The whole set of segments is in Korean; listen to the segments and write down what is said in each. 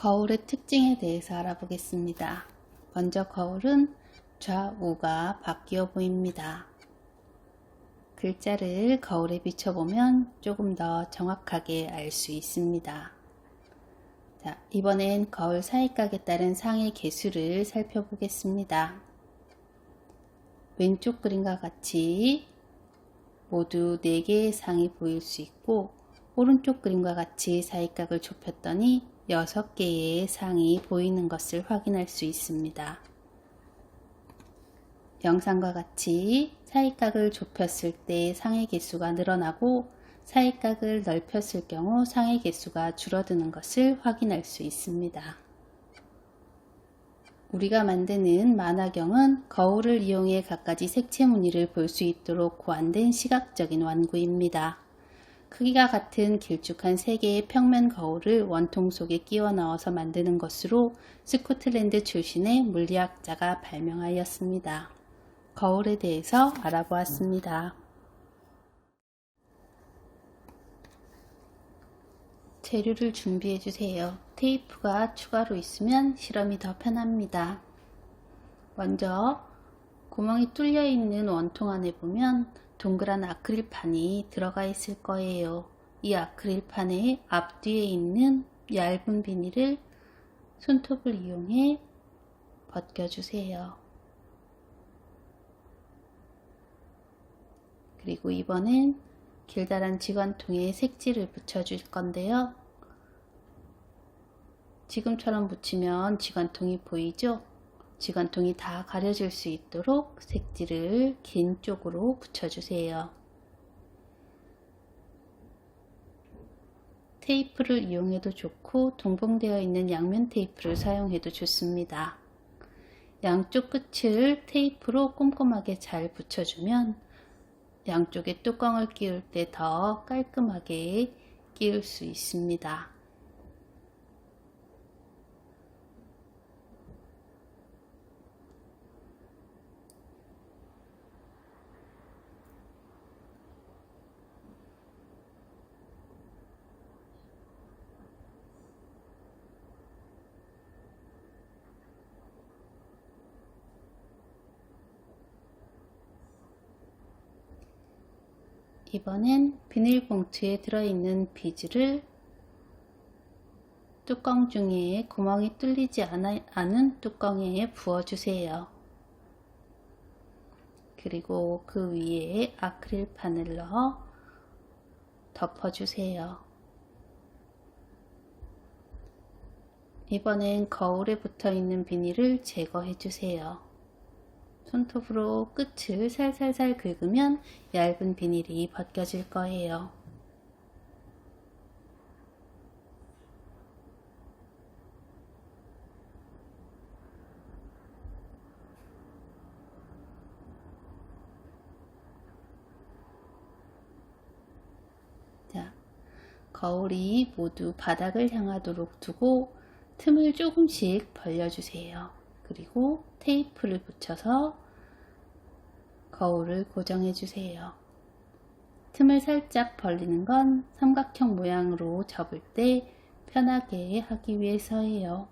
거울의 특징에 대해서 알아보겠습니다. 먼저 거울은 좌우가 바뀌어 보입니다. 글자를 거울에 비춰보면 조금 더 정확하게 알 수 있습니다. 자, 이번엔 거울 사이각에 따른 상의 개수를 살펴보겠습니다. 왼쪽 그림과 같이 모두 4개의 상이 보일 수 있고 오른쪽 그림과 같이 사이각을 좁혔더니 6개의 상이 보이는 것을 확인할 수 있습니다. 영상과 같이 사이각을 좁혔을 때 상의 개수가 늘어나고 사이각을 넓혔을 경우 상의 개수가 줄어드는 것을 확인할 수 있습니다. 우리가 만드는 만화경은 거울을 이용해 갖가지 색채 무늬를 볼 수 있도록 고안된 시각적인 완구입니다. 크기가 같은 길쭉한 3개의 평면 거울을 원통 속에 끼워 넣어서 만드는 것으로 스코틀랜드 출신의 물리학자가 발명하였습니다. 거울에 대해서 알아보았습니다. 재료를 준비해 주세요. 테이프가 추가로 있으면 실험이 더 편합니다. 먼저 구멍이 뚫려 있는 원통 안에 보면 동그란 아크릴판이 들어가 있을 거예요. 이 아크릴판의 앞뒤에 있는 얇은 비닐을 손톱을 이용해 벗겨주세요. 그리고 이번엔 길다란 지관통에 색지를 붙여줄 건데요. 지금처럼 붙이면 지관통이 보이죠? 지관통이 다 가려질 수 있도록 색지를 긴 쪽으로 붙여주세요. 테이프를 이용해도 좋고 동봉되어 있는 양면 테이프를 사용해도 좋습니다. 양쪽 끝을 테이프로 꼼꼼하게 잘 붙여주면 양쪽에 뚜껑을 끼울 때 더 깔끔하게 끼울 수 있습니다. 이번엔 비닐봉투에 들어있는 비즈를 뚜껑 중에 구멍이 뚫리지 않은 뚜껑에 부어주세요. 그리고 그 위에 아크릴판을 넣어 덮어주세요. 이번엔 거울에 붙어 있는 비닐을 제거해 주세요. 손톱으로 끝을 살살살 긁으면 얇은 비닐이 벗겨질 거예요. 자, 거울이 모두 바닥을 향하도록 두고 틈을 조금씩 벌려주세요. 그리고 테이프를 붙여서 거울을 고정해 주세요. 틈을 살짝 벌리는 건 삼각형 모양으로 접을 때 편하게 하기 위해서예요.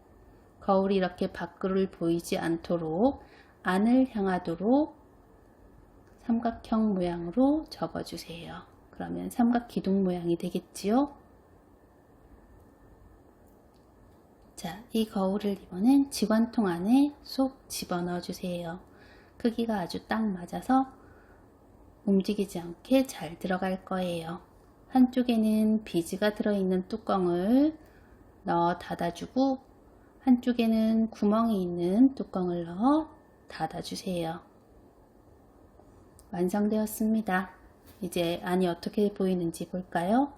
거울이 이렇게 밖을 보이지 않도록 안을 향하도록 삼각형 모양으로 접어주세요. 그러면 삼각 기둥 모양이 되겠지요? 자, 이 거울을 이번엔 지관통 안에 쏙 집어넣어 주세요. 크기가 아주 딱 맞아서 움직이지 않게 잘 들어갈 거예요. 한쪽에는 비즈가 들어있는 뚜껑을 넣어 닫아주고 한쪽에는 구멍이 있는 뚜껑을 넣어 닫아주세요. 완성되었습니다. 이제 안이 어떻게 보이는지 볼까요?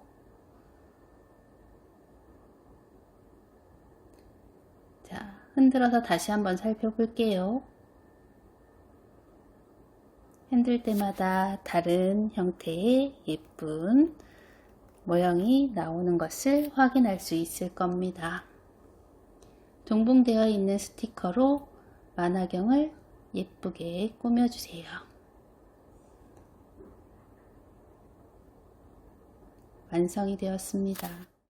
흔들어서 다시 한번 살펴볼게요. 흔들 때마다 다른 형태의 예쁜 모형이 나오는 것을 확인할 수 있을 겁니다. 동봉되어 있는 스티커로 만화경을 예쁘게 꾸며주세요. 완성이 되었습니다.